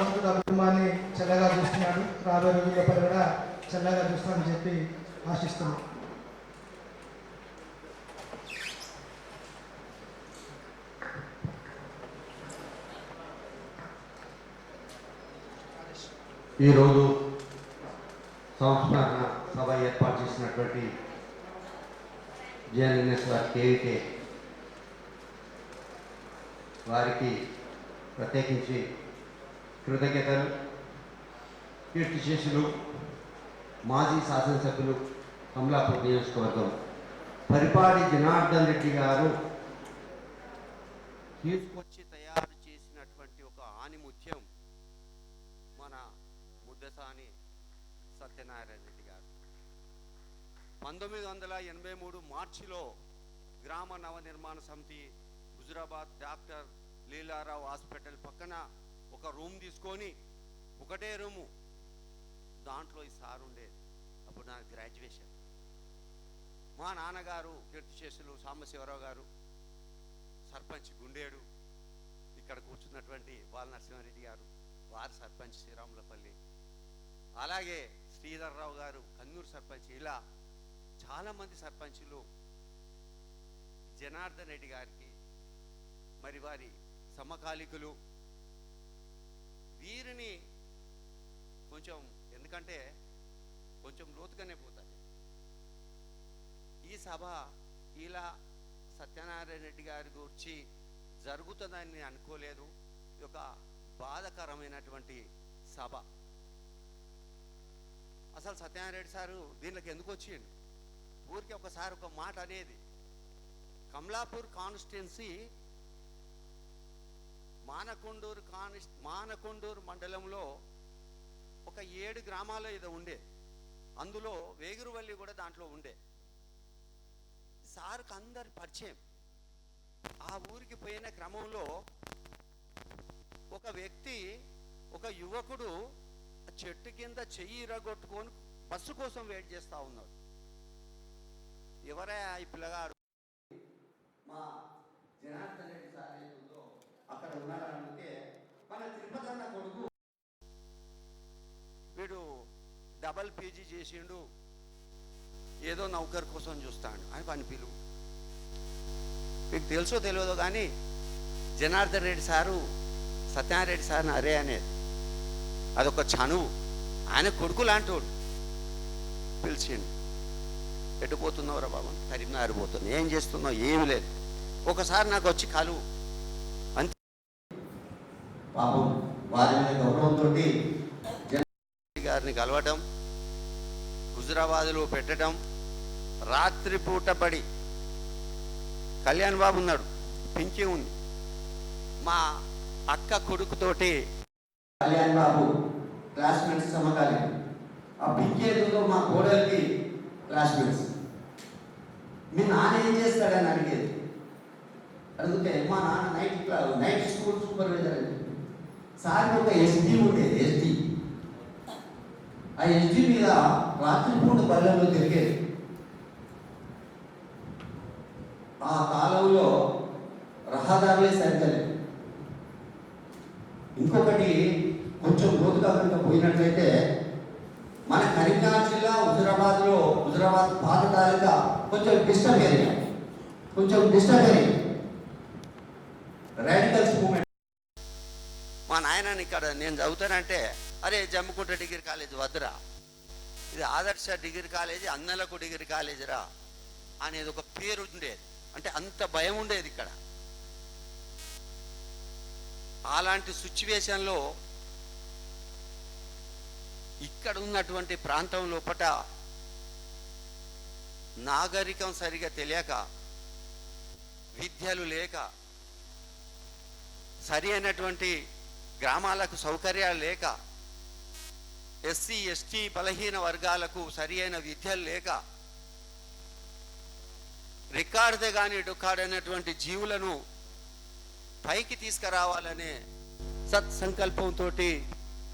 భగవంతుడు ఆ కుటుంబాన్ని చల్లగా చూస్తున్నాడు. రాబోయే రోజుల్లో కూడా చల్లగా చూస్తామని చెప్పి ఆశిస్తున్నాం. ఈరోజు సంస్మరణ సభ ఏర్పాటు చేసినటువంటి జేఎన్ఎస్ వారి కేవికే వారికి ప్రత్యేకించి కృతజ్ఞతలు. కీర్తిశేషులు మాజీ శాసనసభ్యులు కమలాపూర్ నియోజకవర్గం. పరిపాడి జనార్దన్ రెడ్డి గారు తీసుకొచ్చి తయారు చేసినటువంటి ఒక ఆనిముత్యం మన ముద్దసాని సత్యనారాయణ రెడ్డి గారు. పంతొమ్మిది వందల ఎనభై మూడు మార్చిలో గ్రామ నవ నిర్మాణ సమితి హుజురాబాద్ డాక్టర్ లీలారావు హాస్పిటల్ పక్కన ఒక రూమ్ తీసుకొని ఒకటే రూము. దాంట్లో ఈ సార్ ఉండేది. అప్పుడు నా గ్రాడ్యుయేషన్ మా నాన్నగారు కీర్తిశేషులు సాంబశివరావు గారు సర్పంచ్ గుండేడు ఇక్కడ కూర్చున్నటువంటి బాల నరసింహారెడ్డి గారు వారి సర్పంచ్ శ్రీరాములపల్లి. అలాగే శ్రీధర్రావు గారు కన్నూరు సర్పంచ్. ఇలా చాలామంది సర్పంచులు జనార్దన్ రెడ్డి గారికి మరి వారి సమకాలికులు వీరిని కొంచెం ఎందుకంటే కొంచెం లోతుగానే పోతాయి ఈ సభ ఇలా సత్యనారాయణ రెడ్డి గారి గురించి జరుగుతుందని నేను అనుకోలేదు. ఇది ఒక బాధకరమైనటువంటి సభ. అసలు సత్యనారాయణ రెడ్డి సారు దీనికి ఎందుకు వచ్చిండు? ఊరికి ఒకసారి ఒక మాట అనేది. కమలాపూర్ కాన్స్టిట్యున్సీ మానకొండూరు కాని మానకొండూరు మండలంలో ఒక ఏడు గ్రామాలు ఏదో ఉండే. అందులో వేగురువల్లి కూడా దాంట్లో ఉండే. సార్కి అందరి పరిచయం. ఆ ఊరికి పోయిన క్రమంలో ఒక వ్యక్తి ఒక యువకుడు చెట్టు కింద చెయ్యి ఇరగొట్టుకొని బస్సు కోసం వెయిట్ చేస్తూ ఉన్నాడు. ఎవరే ఈ పిల్లగాడు? మా జనార్దన్ రెడ్డి అక్కడ మన కొడుకు వీడు డబల్ పీజీ చేసిండు ఏదో నౌకర్ కోసం చూస్తాడు అని పని పిలువు. మీకు తెలుసో తెలియదో కానీ జనార్దన్ రెడ్డి సారు సత్యనారాయణ సార్ అరే అనేది. అదొక చనువు. ఆయన కొడుకు లాంటోడు పిలిచిండు. ఎటు పోతున్నావురా బాబు? కరీంనగర్ పోతుంది ఏం చేస్తున్నావు? ఏమి లేదు. ఒకసారి నాకు వచ్చి కలువు అంతే పాపం వారి మీద గౌరవంతో గారిని కలవటం హుజురాబాద్లో పెట్టడం రాత్రిపూట పడి కళ్యాణ్ బాబు ఉన్నాడు పెంచి ఉంది. మా అక్క కొడుకుతోటి కళ్యాణ్ బాబు క్లాస్మేట్స్ సమకాలి ఆ పింఛి మా కోడలికి క్లాస్మేట్స్ మీ నాన్న ఏం చేస్తాడని అడిగేది. అడిగితే మా నాన్న నైట్ నైట్ స్కూల్ సూపర్వైజర్ అని సార్ ఒక ఎస్డి ఉండేది ఎస్డి ఆ ఎస్డి మీద రాత్రిపూట బల్లెంలో తిరిగేది. ఆ కాలంలో రహదారులే సరిగలేదు ఇంకొకటి కొంచెం లోతుగా కనుక పోయినట్లయితే మన కరీంనగర్ జిల్లా హుజరాబాద్లో హుజరాబాద్ పాత తాలూకా కొంచెం డిస్టర్బ్ ఏరియా. కొంచెం డిస్టర్బ్ ఏరియా. రాడికల్స్ మూమెంట్ మా నాయనని ఇక్కడ నేను చదువుతానంటే అరే జమ్ముకుంట డిగ్రీ కాలేజ్ వద్దురా. ఇది ఆదర్శ డిగ్రీ కాలేజీ అన్నలకు డిగ్రీ కాలేజీరా అనేది ఒక పేరు ఉండేది. అంటే అంత భయం ఉండేది ఇక్కడ. అలాంటి సిచ్యువేషన్లో ఇక్కడ ఉన్నటువంటి ప్రాంతం లోపట నాగరికం సరిగా తెలియక విద్యలు లేక సరి అయినటువంటి గ్రామాలకు సౌకర్యాలు లేక ఎస్సీ ఎస్టీ బలహీన వర్గాలకు సరి అయిన విద్యలు లేక రికార్డుదే కానీ డొక్కాడైనటువంటి జీవులను పైకి తీసుకురావాలనే సత్సంకల్పంతో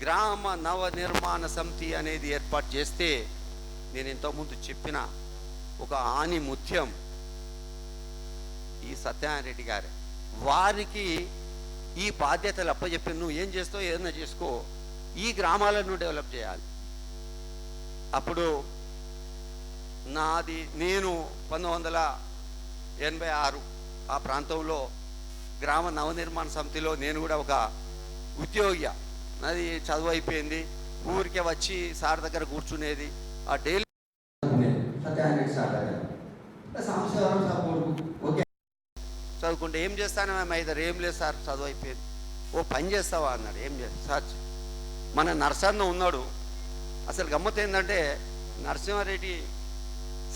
గ్రామ నవ నిర్మాణ సమితి అనేది ఏర్పాటు చేస్తే నేను ఇంతకుముందు చెప్పిన ఒక ఆని ముత్యం ఈ సత్యనారాయణ రెడ్డి గారు. వారికి ఈ బాధ్యతలు అప్పచెప్పి నువ్వు ఏం చేస్తావు ఏదైనా చేసుకో. ఈ గ్రామాలను డెవలప్ చేయాలి. అప్పుడు నాది నేను పంతొమ్మిది వందల ఎనభై ఆరు ఆ ప్రాంతంలో గ్రామ నవనిర్మాణ సమితిలో నేను కూడా ఒక ఉద్యోగి నాది చదువు అయిపోయింది. ఊరికే వచ్చి సార్ దగ్గర కూర్చునేది. ఆ డైలీ చదువుకుంటే ఏం చేస్తాను మేము ఇద్దరు ఏం లేదు సార్ చదువు అయిపోయింది. ఓ పని చేస్తావా అన్నాడు. ఏం చేస్తా సార్ మన నరసన్న ఉన్నాడు. అసలు గమ్మత్ ఏంటంటే నరసింహారెడ్డి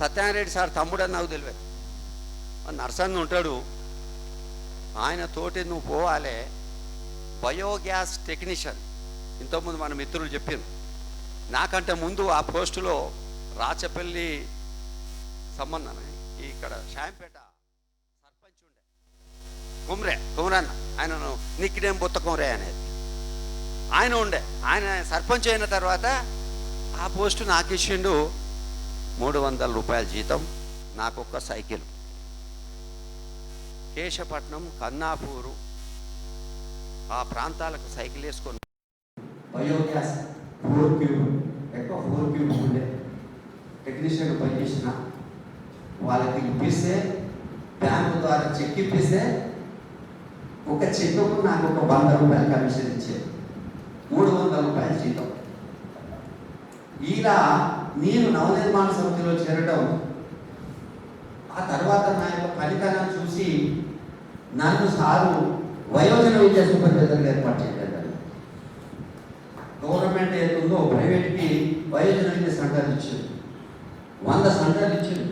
సత్యనారాయణ సార్ తమ్ముడు అని నాకు తెలియదు. నరసన్న ఉంటాడు. ఆయన తోటి నువ్వు పోవాలి. Biogas technician. ఇంతకుముందు మన మిత్రులు చెప్పారు నాకంటే ముందు ఆ పోస్టులో రాచపల్లి సంబంధం ఇక్కడ షాంపేట సర్పంచ్ ఉండే కుమ్రే కుమ్రన్న ఆయనను నిక్కిడేం బొత్త కుమ్రే అనేది. ఆయన ఉండే. ఆయన సర్పంచ్ అయిన తర్వాత ఆ పోస్టు నాకు ఇచ్చిండు. మూడు వందల రూపాయల జీతం నాకొక్క సైకిల్. కేశపట్నం కన్నాపూరు ఆ ప్రాంతాలకు సైకిల్ వేసుకొని. బయోగ్యాస్ ఫోర్ క్యూబ్ ఎక్కువ ఫోర్ క్యూబ్ ఉండే. టెక్నీషియన్ పనిచేసిన వాళ్ళకి ఇప్పిస్తే బ్యాంకు ద్వారా చెక్ ఇప్పిస్తే ఒక చెక్కుకు నాకు ఒక వంద రూపాయల కమిషన్ ఇచ్చేది మూడు వందల రూపాయల జీతం. ఇలా నేను నవనిర్మాణ సమితిలో చేరడం ఆ తర్వాత నా యొక్క ఫలితాలను చూసి నన్ను సారు వయోజన విద్యా సూపర్వైజర్గా ఏర్పాటు చేయలేదు గవర్నమెంట్ ఏదో ప్రైవేట్కి వయోజన విద్య సెంటర్లు ఇచ్చింది. వంద సెంటర్లు ఇచ్చింది.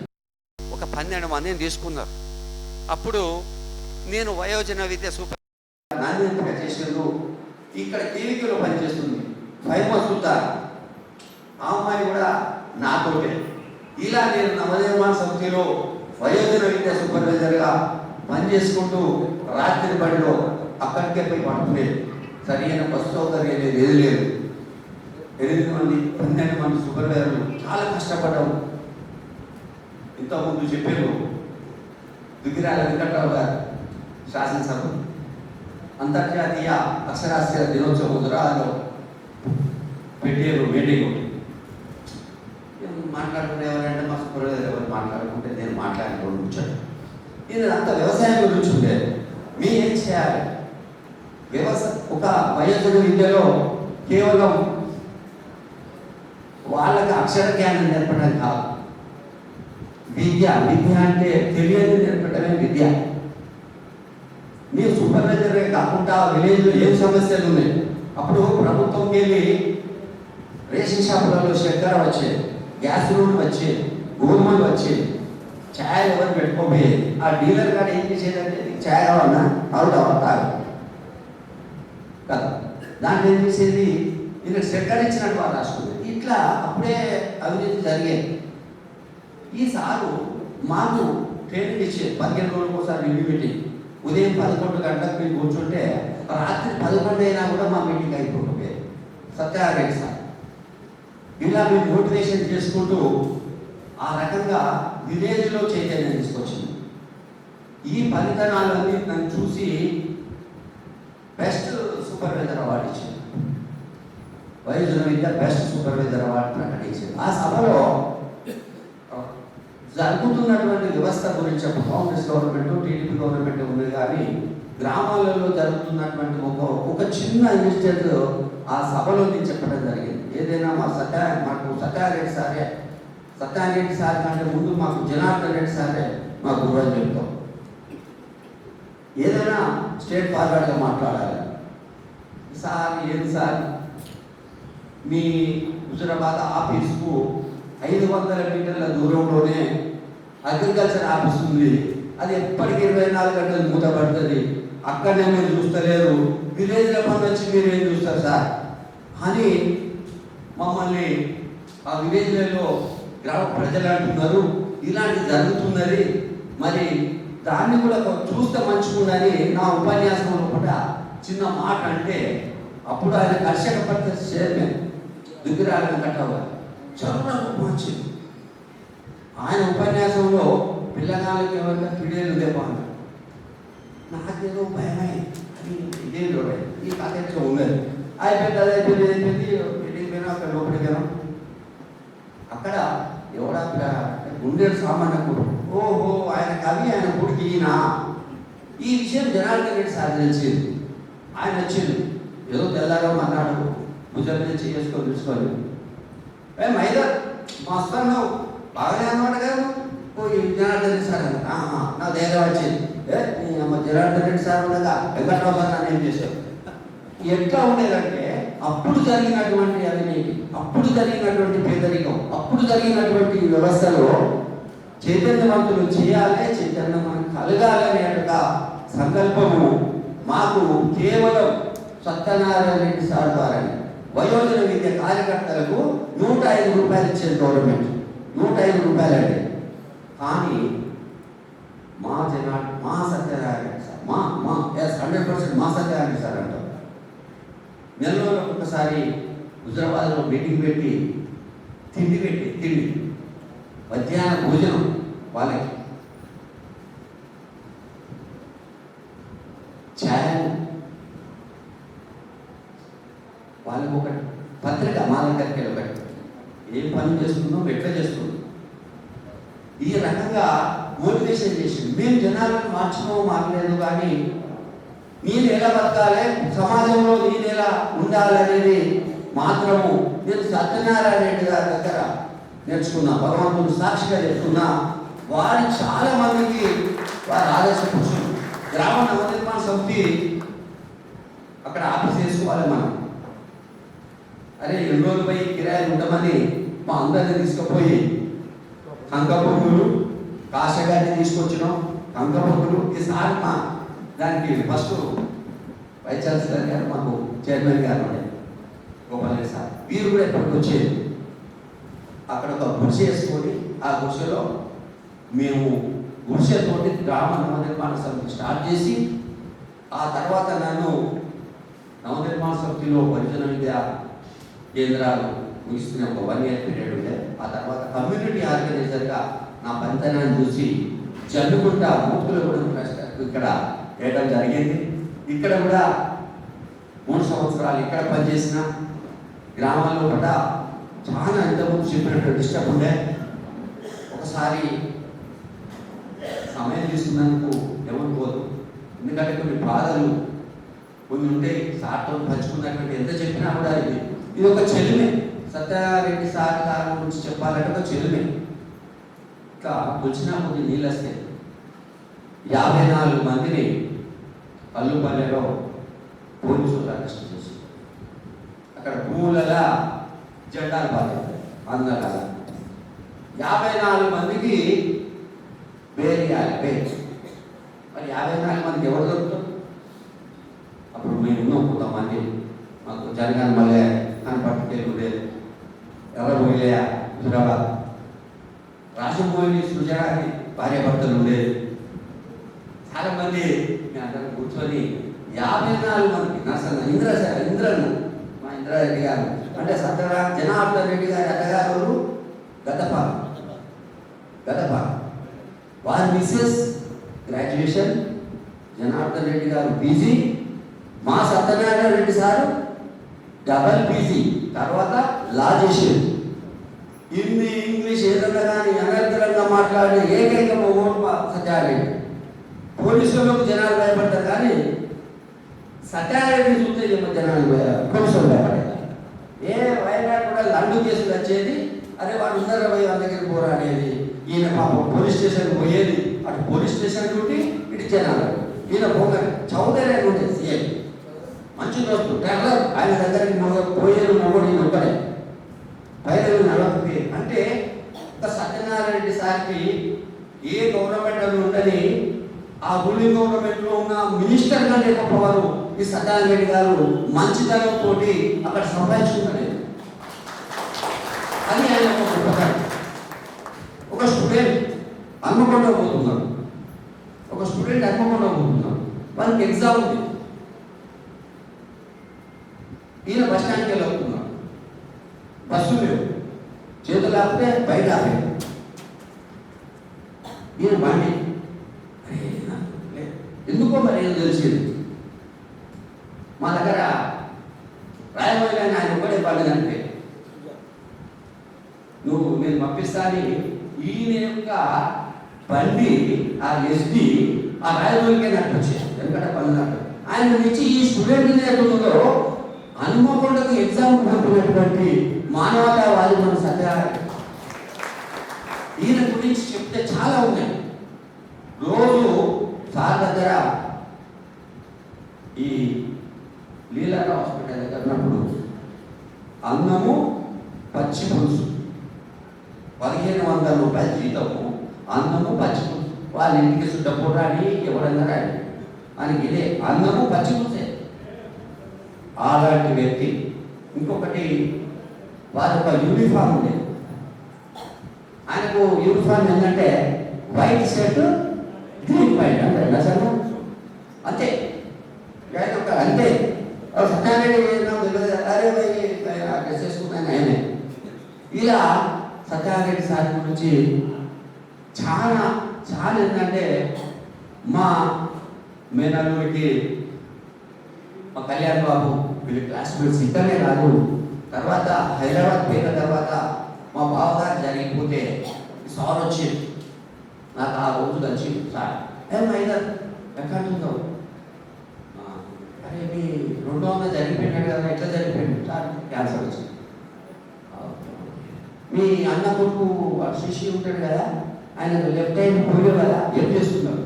ఒక పన్నెండు మందిని తీసుకున్నారు. అప్పుడు నేను వయోజన విద్య సూపర్ నాణ్యతగా చేసిన ఇక్కడ కేవికలో పనిచేస్తుంది. ఫైమస్ సుతా. ఆ అమ్మాయి కూడా నాతోటే. ఇలా నేను నవనిర్మాణ సమితిలో వయోజన విద్యా సూపర్వైజర్గా పనిచేసుకుంటూ రాత్రి బడిలో అక్కడికే పోయి పడుకునేది. సరైన బస్సు సౌకర్యం లేదు ఏది లేదు. ఎనిమిది మంది పన్నెండు మంది సూపర్వైజర్లు చాలా కష్టపడ్డాము ఇంతకుముందు చెప్పారు దుగ్గిరాల వెంకట్రావు గారు శాసనసభ అంతర్జాతీయ అక్షరాస్యత దినోత్సవం గుజరాత్లో పెట్టారు మీటింగ్. మాట్లాడుకునే ఎవరంటే మా సూపర్వైజర్ ఎవరు మాట్లాడుకుంటే నేను మాట్లాడుకోవడం వచ్చాను ఇది అంత వ్యవసాయం గురించి ఉండేది మీ ఏం చేయాలి? వ్యవసాయ ఒక వయోజన విద్యలో కేవలం వాళ్ళకి అక్షర జ్ఞానం నేర్పడం కాదు. విద్య విద్య అంటే తెలియని నేర్పడమే విద్య. మీరు సూపర్వైజర్ కాకుండా విలేజ్లో ఏం సమస్యలు ఉన్నాయి? అప్పుడు ప్రభుత్వంకి వెళ్ళి రేషన్ షాపులలో చక్కెర వచ్చేది గ్యాస్ రూమ్ వచ్చేది గోధుమలు వచ్చేది ఛాయ్ ఎవరు పెట్టుకోపోయేది ఆ డీలర్ గారు ఏం చేసేదంటే నీకు ఛాయ్ కావాలన్నా అవుతావా తాగు. కదా. దాన్ని ఏం చేసేది? వీళ్ళకి చక్కెర ఇచ్చినట్టు వాళ్ళు రాసుకుంది ఇట్లా అప్పుడే అవినీతి జరిగేది ఈసారు మాకు ట్రైనింగ్ ఇచ్చేది పదిహేను రోజులకు ఒకసారి రివ్యూ మీటింగ్ ఉదయం పదకొండు గంటలకు మీరు కూర్చుంటే రాత్రి పదకొండు అయినా కూడా మా మీటింగ్ అయిపోతుంది సత్యారెడ్డి సార్. ఇలా మేము మోటివేషన్ చేసుకుంటూ ఆ రకంగా విలేజ్లో చైతన్యం తీసుకొచ్చింది. ఈ ఫలితనాలన్నీ నన్ను చూసి బెస్ట్ సూపర్వైజర్ అవార్డు ఇచ్చింది వయోజన విద్య బెస్ట్ సూపర్వైజర్ అవార్డు ప్రకటించింది ఆ సభలో జరుగుతున్నటువంటి వ్యవస్థ గురించి కాంగ్రెస్ గవర్నమెంట్ టీడీపీ గవర్నమెంట్ కానీ గ్రామాలలో జరుగుతున్నటువంటి ఒక ఒక చిన్న ఇన్సిడెంట్ ఆ సభలో నేను చెప్పడం జరిగింది. ఏదైనా మా సత్యా మాకు సత్యారెడ్డి సారే సత్యారెడ్డి సార్ కంటే ముందు మాకు జనార్దన్ రెడ్డి సారే మా గురువు చెప్తాం. ఏదైనా స్టేట్ ఫార్వర్డ్గా మాట్లాడాలి. సార్ ఏం సార్? మీ హుజరాబాద్ ఆఫీస్కు ఐదు వందల మీటర్ల దూరంలోనే అగ్రికల్చర్ ఆఫీస్ ఉంది. అది ఎప్పటికీ ఇరవై నాలుగు గంటలు మూతపడుతుంది అక్కడనే మీరు చూస్తలేరు. విలేజ్ల పని వచ్చి మీరు ఏం చూస్తారు సార్? అని మమ్మల్ని ఆ విలేజ్లలో గ్రామ ప్రజలు అంటున్నారు. ఇలాంటి జరుగుతున్నది మరి దాన్ని కూడా చూస్తే మంచిగుందని నా ఉపన్యాసంలో కూడా చిన్న మాట అంటే అప్పుడు ఆయన కర్షక పరిషత్ చైర్మన్ దుగ్గిరాలను వెంకటరావు గారు. చాలా ఆయన ఉపన్యాసంలో పిల్లగాళ్ళకి ఎవరికైనా పిడియలు లేపా నాకేదో భయమై. ఇదే చూడండి ఈ కాంటాక్ట్లో ఉన్నది. అయిపోయింది అది అయిపోయింది అయిపోయింది. మీటింగ్ పోయినా అక్కడ లోపలికి వెళ్ళాం. అక్కడ ఎవడా గుండెలు సామాన్య ఓహో ఆయన కవి ఆయన కొడుకు ఈయన. ఈ విషయం జనార్దన్ రెడ్డి సార్ తెలిసింది. ఆయన వచ్చింది. ఏదో తెల్లారో అన్నాడు భుజం మీద చేసుకొని తెలుసుకోవాలి. ఏ మైదా మస్తాను బాగానే అన్నమాట కదా ఓ జనార్దన్ సార్ అన్న ఆహా, నా దగ్గర వచ్చింది. ఏ అమ్మ జనార్దన్ రెడ్డి సార్ ఉండగా వెంకట్రావు సార్ నన్ను ఏం చేశావు ఎట్లా ఉండేదంటే అప్పుడు జరిగినటువంటి అవినీతి అప్పుడు జరిగినటువంటి పేదరికం అప్పుడు జరిగినటువంటి వ్యవస్థలో చైతన్యవంతులు చేయాలి చైతన్యం మనకు కలగాలి అనే సంకల్పము మాకు కేవలం సత్యనారాయణ రెడ్డి సార్ ద్వారా వయోజన విద్య కార్యకర్తలకు నూట ఐదు రూపాయలు ఇచ్చేది గవర్నమెంట్. నూట ఐదు రూపాయలు అంటే కానీ మా జనా మా సత్యనారాయణ సార్ మా మా ఎస్ హండ్రెడ్ పర్సెంట్ మా సత్యనారాయణ సార్ అంటారు. నెల రోజులకు ఒకసారి హుజరాబాద్లో మీటింగ్ పెట్టి తిండి పెట్టి తిండి మధ్యాహ్న భోజనం వాళ్ళకి. ఛాయ్ వాళ్ళకి ఒక పత్రిక మా దగ్గరికి వెళ్ళి ఒకటి. ఏం పని చేస్తుందో ఎట్లా చేస్తుందో ఈ రకంగా మోటివేషన్ చేసింది. మేము జనాలను మార్చుకోము మారలేదు కానీ నేను ఎలా బతకాలి సమాజంలో నేను ఎలా ఉండాలనేది మాత్రము నేను సత్యనారాయణ రెడ్డి గారి దగ్గర నేర్చుకున్నా భగవంతుని సాక్షిగా చెప్తున్నా. వారి చాలా మందికి వారి ఆదర్శ పురుషులు. గ్రామ నవనిర్మాణ సమితి అక్కడ ఆఫీస్ వేసుకోవాలి మనం. అరే ఎన్ని రోజులు పోయి కిరాయిలు ఉండమని మా అందరిని తీసుకుపోయి కంకపొంగులు కాశగారిని తీసుకొచ్చినాం. కంకపొంగులు ఇస్ మా దానికి ఫస్ట్ వైస్ ఛాన్సలర్ గారు మాకు చైర్మన్ గారు ఉండే గోపాలరెడ్డి సార్ వీరు కూడా ఇప్పటికి వచ్చేది అక్కడ ఒక గుడిసె వేసుకొని ఆ గుడిసెలో మేము గుడిసెతోటి గ్రామ నవనిర్మాణ సమితి స్టార్ట్ చేసి ఆ తర్వాత నన్ను నవనిర్మాణ సమితిలో పరిజన విద్య కేంద్రాలు ముగిస్తున్న ఒక వన్ ఇయర్ పీరియడ్ ఉండే. ఆ తర్వాత కమ్యూనిటీ ఆర్గనైజర్గా నా పనితనాన్ని చూసి చల్లుకుంటా మూర్తులు కూడా ఇక్కడ వేయడం జరిగింది. ఇక్కడ కూడా మూడు సంవత్సరాలు ఇక్కడ పనిచేసిన గ్రామాల్లో కూడా చాలా ఇంతకుముందు చెప్పినట్టు డిస్టర్బ్ ఉండే. ఒకసారి సమయం తీసుకున్నందుకు ఏమనుకోదు ఎందుకంటే కొన్ని బాధలు కొన్ని ఉంటాయి సార్తో పంచుకున్నటువంటి ఎంత చెప్పినా కూడా ఇది ఇది ఒక చెల్లిమే సత్యారెడ్డి సార్ గారి గురించి చెప్పాలంటే ఒక ఇంకా వచ్చినా కొద్ది నీళ్ళు వస్తాయి యాభై నాలుగు మందిని పల్లెలో పోలీసులు అరెస్ట్ చేసి అక్కడ భూములలా జెండాలు పాతాయి అందరూ యాభై నాలుగు మందికి బెయిల్ ఇవ్వాలి మరి యాభై నాలుగు మందికి ఎవరు దొరుకుతాం అప్పుడు మేము ఉన్నాం కొంతమంది. మాకు జరగాలి మళ్ళీ కనపట్టుకెళ్ళి లేదు. ఎవరు పోయలే హుజరాబాద్ రాజమోహిని సుజాని భార్య భర్తలు ఉండేది చాలా మంది మేము కూర్చొని యాభై నాలుగు మంది నా సన్న ఇంద్ర ఇంద్రను మా ఇంద్రారెడ్డి గారు అంటే సత్యరా జనార్దన్ రెడ్డి గారి అత్తగారు గదప గదప వారి మిస్సెస్ గ్రాడ్యుయేషన్ జనార్దన్ రెడ్డి గారు పీజీ మా Satyanarayana Reddy sir double PG తర్వాత లా చేసేది హిందీ ఇంగ్లీష్ ఏదన్నా కానీ అనర్థంగా మాట్లాడే ఏకైక ఓటు మా పోలీసులకు జనాలు భయపడ్డారు కానీ సత్యాలని చూస్తే ఏమో జనాలు పోలీసులు భయపడ్డారు ఏ వైనాడు కూడా లండు కేసులు వచ్చేది అరే వాడు ఉన్నారా పోయి వాళ్ళ దగ్గరికి పోరా అనేది. ఈయన పాపం పోలీస్ స్టేషన్ పోయేది. అటు పోలీస్ స్టేషన్ డ్యూటీ ఇటు జనాలు. ఈయన పోగ చౌదరి అని ఉండే సీఎం మంచి దోస్తు టెర్రర్. ఆయన దగ్గరికి పోయేది మొగడు ఈయన ఒక్కడే. పైరవి నలభై అంటే ఒక సత్యనారాయణ రెడ్డి సార్కి ఏ గవర్నమెంట్ అని ఉండని ఆ రూలింగ్ గవర్నమెంట్లో ఉన్న మినిస్టర్ కంటే గొప్పవారు ఈ సత్యనారాయణ రెడ్డి గారు మంచితనం తోటి అక్కడ సంపాదించుకున్నాడు అని ఆయన ఒక ఒక స్టూడెంట్ హన్మకొండ పోతున్నాడు ఒక స్టూడెంట్ హన్మకొండ పోతున్నాడు వాళ్ళకి ఎగ్జామ్ ఉంది. ఈయన బస్ స్టాండ్కి వెళ్ళి బస్సు లేవు చేతులు ఆపితే బయట ఆపే ఈయన బండి అరే నాకు లే. ఎందుకో మరి బండి అంటే నువ్వు నేను పంపిస్తాని ఈయన యొక్క బండి ఆ ఎస్డి ఆ రాయదూరికే నడిపించాడు ఎందుకంటే పని నట్టు ఆయన నుంచి ఈ స్టూడెంట్ నేతృత్వంలో హనుమకొండకు ఎగ్జామ్ పంపినటువంటి మానవతావాది మన సత్యనారాయణ. ఈయన గురించి చెప్తే చాలా ఉన్నాయి. రోజు సార్ దగ్గర ఈ లీలా హాస్పిటల్ దగ్గర ఉన్నప్పుడు అన్నము పచ్చి పులుసు. పదిహేను వందల రూపాయల జీతము. అన్నము పచ్చి పులుసు. వాళ్ళ ఇంటికి సుట్టపూట పోరాడి ఎవరన్నా రాని ఆయనకి ఇదే అందరూ పచ్చి పులుసే అలాంటి వ్యక్తి ఇంకొకటి వాళ్ళ యొక్క యూనిఫామ్ ఉండేది ఆయనకు యూనిఫామ్ ఏంటంటే వైట్ షర్ట్ గ్రీన్ వైట్ అంటే నచ్చను అంతే. ఆయన ఒక అంతే. ఆ సత్యారెడ్డి అరే డ్రెస్ వేసుకున్నాను ఆయనే. ఇలా సత్యారెడ్డి సార్ గురించి చాలా చాలా ఏంటంటే మా మేనల్లుడికి మా కళ్యాణ్ బాబు వీళ్ళ క్లాస్మేట్స్ ఇక్కడనే కాదు తర్వాత హైదరాబాద్ పోయిన తర్వాత మా బావగారు జరిగిపోతే సార్ వచ్చి నాకు ఆ రోజు కలిసి సార్. ఏమైనా ఎక్కడ ఉందో అరే మీ రెండో వందలు జరిగిపోయినాడు కదా ఎట్లా జరిగిపోయింది? సార్ క్యాన్సర్ వచ్చింది. ఓకే, మీ అన్న కొడుకు శిష్యు ఉంటాడు కదా ఆయన లెఫ్ట్ హ్యాండ్ పోయే కదా. ఏం చేస్తున్నారు?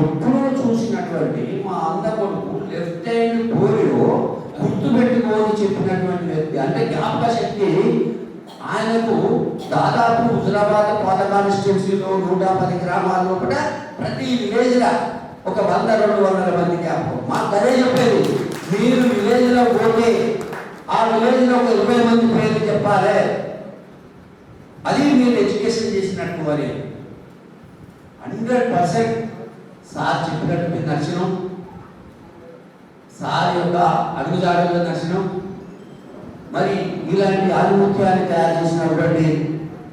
ఎప్పుడో చూసినటువంటి మా అంద కొడుకు లెఫ్ట్ హ్యాండ్ పోలియో గుర్తుపెట్టుకోని చెప్పినటువంటి వ్యక్తి అంటే జ్ఞాపక శక్తి ఆయనకు దాదాపు హుజరాబాద్ పాత కాన్స్టిట్యున్సీలో నూట పది గ్రామాల్లో కూడా ప్రతి విలేజ్ లా ఒక వంద రెండు వందల మంది జ్ఞాపకం. మాకు అదే చెప్పేది మీరు విలేజ్లో పోతే ఆ విలేజ్లో ఒక ఇరవై మంది పేర్లు చెప్పాలి. అది మీరు ఎడ్యుకేషన్ చేసినట్టు మరి. హండ్రెడ్ పర్సెంట్ సార్ చెప్పినట్టు మీరు నచ్చినాం సార్ యొక్క అడుగుజాడల్లో నచ్చినాం మరి ఇలాంటి ఆధిముత్యాన్ని తయారు చేసినటువంటి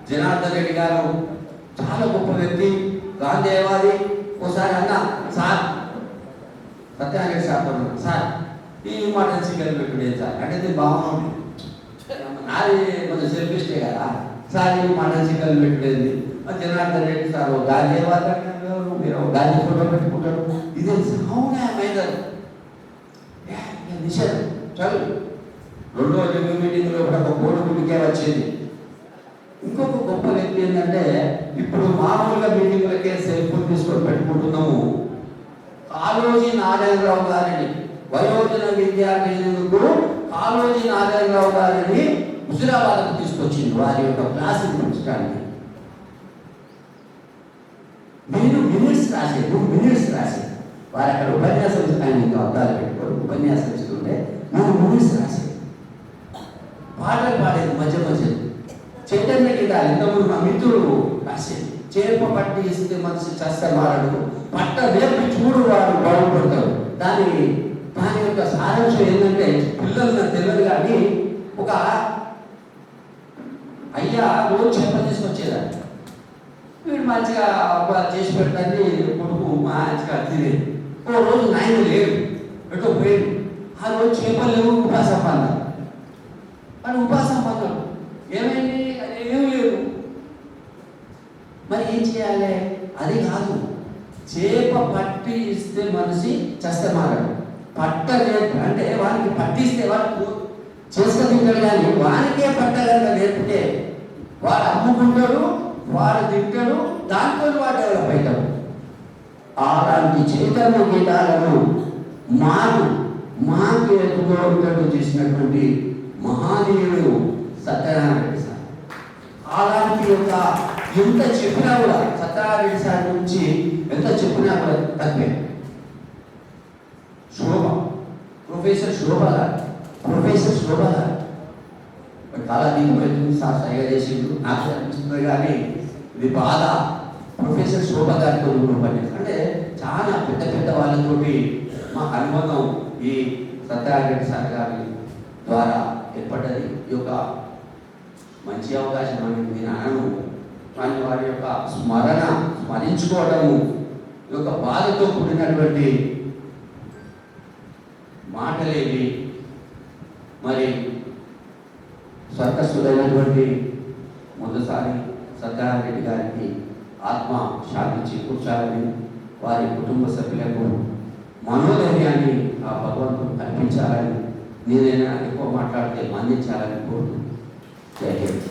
జనార్దన్ రెడ్డి గారు చాలా గొప్ప వ్యక్తి గాంధేయవాది ఒకసారి అన్న సార్ సత్యనారాయణ సార్ సార్ ఈ మాట చికెన్ పెట్టుడే సార్. అంటే బాగుంది. నాది కొంచెం సెల్ఫిస్టే కదా. సార్ ఈ మటన్ జనార్దన్ రెడ్డి సార్ ఓ మీరు ఓ ఫోటో పెట్టుకుంటారు. ఇది అవునా మైదర్ నిషేధం. చదువు రెండో రివ్యూ మీటింగ్లో కూడా ఒక కోడి గుడికే వచ్చింది. ఇంకొక గొప్ప వ్యక్తి ఏంటంటే ఇప్పుడు మామూలుగా మీటింగ్లకే సెల్ ఫోన్ తీసుకొని పెట్టుకుంటున్నాము? కాళోజీ నారాయణరావు గారిని. వయోజన విద్యార్థులకు కాళోజీ నారాయణరావు గారిని హుజురాబాద్కు తీసుకొచ్చింది వారి యొక్క క్లాసులు ఉంచడానికి నేను మినిట్స్ రాసేది మినిట్స్ రాసేది. వారు అక్కడ ఉపన్యాసం ఆయన ఇంకా అద్దాలు పెట్టుకోరు ఉపన్యాసం ఇస్తుంటే నేను మినిట్స్ రాసేది. పాటలు పాడేది మధ్య మధ్య. చైతన్య గీతాలు ఇంతకుముందు మా మిత్రుడు రాసేది. చేప పట్టి ఇస్తే మనసు చేస్తే మారడు పట్ట వేపి చూడు వాడు బాగుపడతాడు. దాని దాని యొక్క సారాంశం ఏంటంటే పిల్లలు తెలియదు కానీ ఒక అయ్యా రోజు చేప తీసుకొచ్చేదాన్ని. వీడు మంచిగా చేసి పెట్టండి కొడుకు మంచిగా తినేది ఓ రోజు నాయన లేడు ఎటో పోయాడు. ఆ రోజు చేపలు లేవు ఉపాసం పంద అని ఉపాసం పందలు ఏమైంది ఏం లేవు మరి ఏం చేయాలి? అది కాదు. చేప పట్టి ఇస్తే మనిషి చస్తే మారడు పట్ట అంటే వానికి పట్టిస్తే వాడు చేసుకొని కానీ వారికే పట్టగల నేర్పితే వాడు అమ్ముకుంటాడు వాడు తింటాడు దాంతో వాడు డెవలప్ అవుతాడు. అలాంటి చైతన్య గీతాలను మాకు మాకు ఎదుగుతూ చేసినటువంటి మహానీయుడు సత్యనారాయణ సార్. అలాంటి యొక్క ఎంత చెప్పినా కూడా సత్యనారాయణ సార్ నుంచి ఎంత చెప్పినా కూడా తప్పే. శోభ. ప్రొఫెసర్ శోభ గారు ప్రొఫెసర్ శోభ గారు నేను చాలా సార్ సరిగా చేసిండు. నాకు అనిపిస్తుంది కానీ ఇది బాధ. ప్రొఫెసర్ శోభ గారితో ఉన్న పని అంటే చాలా పెద్ద పెద్ద వాళ్ళతోటి మా అనుబంధం ఈ సత్యనారాయణ సార్ గారి ద్వారా ఏర్పడ్డది. ఈ యొక్క మంచి అవకాశం అని నేను అనను. కానీ వారి యొక్క స్మరణ స్మరించుకోవడము ఈ యొక్క బాధతో కూడినటువంటి మాటలేవి మరి స్వర్గస్థుడైనటువంటి ముందుసారి సత్యనారాయణ గారికి ఆత్మ శాంతి చేకూర్చాలని వారి కుటుంబ సభ్యులకు మనోధైర్యాన్ని ఆ భగవంతుడు కల్పించాలని నేనైనా ఎక్కువ మాట్లాడితే మందించాలని కోరుతున్నాను జై హింద్.